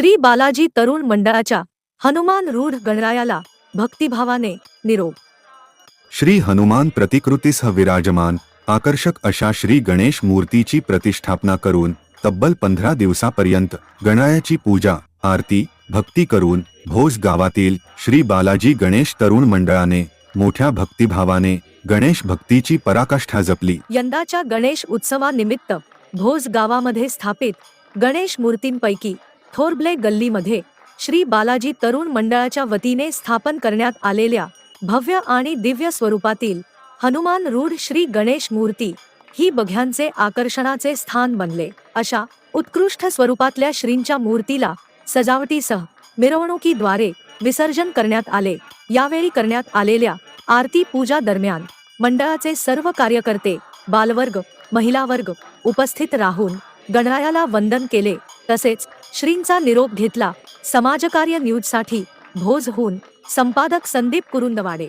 श्री बालाजी तरुण मंडळाच्या हनुमान रूढ गणरायाला भक्तिभावाने निरोप. श्री हनुमान प्रतिकृतीसह विराजमान आकर्षक अशा श्री गणेश मूर्तीची प्रतिष्ठापना करून तब्बल पंधरा दिवसापर्यंत गणरायाची पूजा आरती भक्ती करून भोज गावातील श्री बालाजी गणेश तरुण मंडळाने मोठ्या भक्तिभावाने गणेश भक्तीची पराकाष्ठा जपली. यंदाच्या गणेश उत्सवानिमित्त भोज गावामध्ये स्थापित गणेश मूर्तींपैकी थोरबले गल्लीमध्ये श्री बालाजी तरुण मंडळाच्या वतीने स्थापन करण्यात आलेल्या भव्य आणि दिव्य स्वरूपातील हनुमान रूढ श्री गणेश मूर्ती ही बघ्यांचे आकर्षणाचे स्थान बनले. अशा उत्कृष्ट स्वरूपातल्या श्रींच्या मूर्तीला सजावटीसह मिरवणुकीद्वारे विसर्जन करण्यात आले. यावेळी करण्यात आलेल्या आरती पूजा दरम्यान मंडळाचे सर्व कार्यकर्ते बालवर्ग महिला वर्ग उपस्थित राहून गणरायाला वंदन केले. तसेच श्रींचा निरोप घेतला. समाजकार्य न्यूजसाठी होऊन संपादक संदीप कुरुंदवाडे.